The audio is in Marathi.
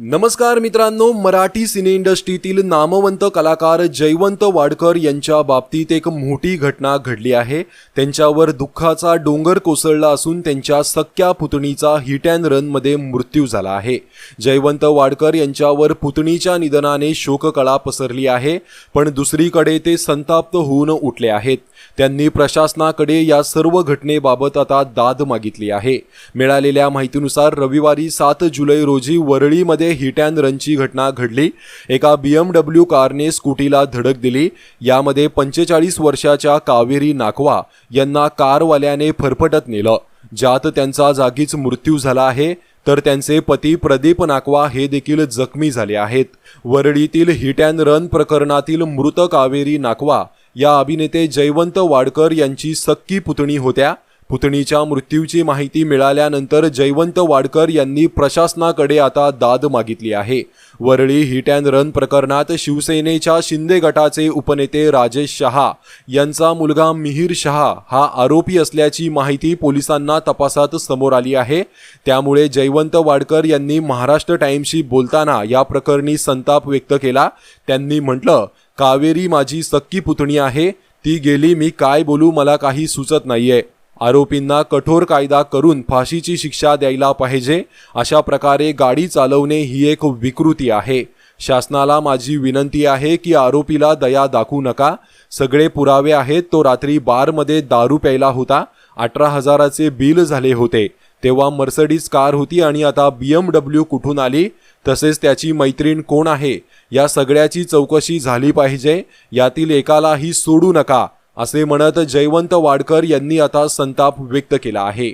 नमस्कार मित्रांनो मराठी सिने इंडस्ट्रीतील नामवंत कलाकार जयवंत वाडकर यांच्या बाबतीत एक मोठी घटना घडली आहे. त्यांच्यावर दुःखाचा डोंगर कोसळला असून त्यांच्या सख्या पुतणीचा हिट अँड रनमध्ये मृत्यू झाला आहे. जयवंत वाडकर यांच्यावर पुतणीच्या निधनाने शोककळा पसरली आहे पण दुसरीकडे ते संताप्त होऊन उठले आहेत. त्यांनी प्रशासनाकडे या सर्व घटनेबाबत आता दाद मागितली आहे. मिळालेल्या माहितीनुसार रविवारी सात जुलै रोजी वरळीमध्ये हिट अँड रनची घटना घडली. एका बीएमडब्ल्यू कारने स्कूटीला धडक दिली. यामध्ये पंचेचाळीस वर्षाच्या कावेरी नाकवा यांना कारवाल्याने फरफटत नेलं. ज्यात त्यांचा जागीच मृत्यू झाला आहे. तर त्यांचे पती प्रदीप नाकवा हे देखील जखमी झाले आहेत. वरळीतील हिट अँड रन प्रकरणातील मृत कावेरी नाकवा या अभिनेते जयवंत वाडकर यांची सक्की पुतणी होत्या. पुतणीच्या मृत्यूची माहिती मिळाल्यानंतर जयवंत वाडकर यांनी प्रशासनाकडे आता दाद मागितली आहे. वरळी हिट अँड रन प्रकरणात शिवसेनेच्या शिंदे गटाचे उपनेते राजेश शहा यांचा मुलगा मिहीर शहा हा आरोपी असल्याची माहिती पोलिसांना तपासात समोर आली आहे. त्यामुळे जयवंत वाडकर यांनी महाराष्ट्र टाइम्सशी बोलताना या प्रकरणी संताप व्यक्त केला. त्यांनी म्हटलं कावेरी माझी सक्की पुतणी आहे. ती गेली मी काय बोलू मला काही सुचत नाहीये. आरोपींना कठोर कायदा करून फाशीची शिक्षा द्यायला पाहिजे अशा प्रकारे गाडी चालवणे ही एक विकृती आहे. शासनाला माझी विनंती आहे की आरोपीला दया दाखवू नका. सगळे पुरावे आहेत तो रात्री बारमध्ये दारू प्यायला होता. अठरा हजाराचे बिल झाले होते. तेव्हा मर्सडीज कार होती आणि आता बी एम डब्ल्यू कुठून आली? तसेच त्याची मैत्रीण कोण आहे? या सगळ्याची चौकशी झाली पाहिजे. यातील एकालाही सोडू नका. असे म्हणत जयवंत वाडकर यांनी आता संताप व्यक्त केला आहे.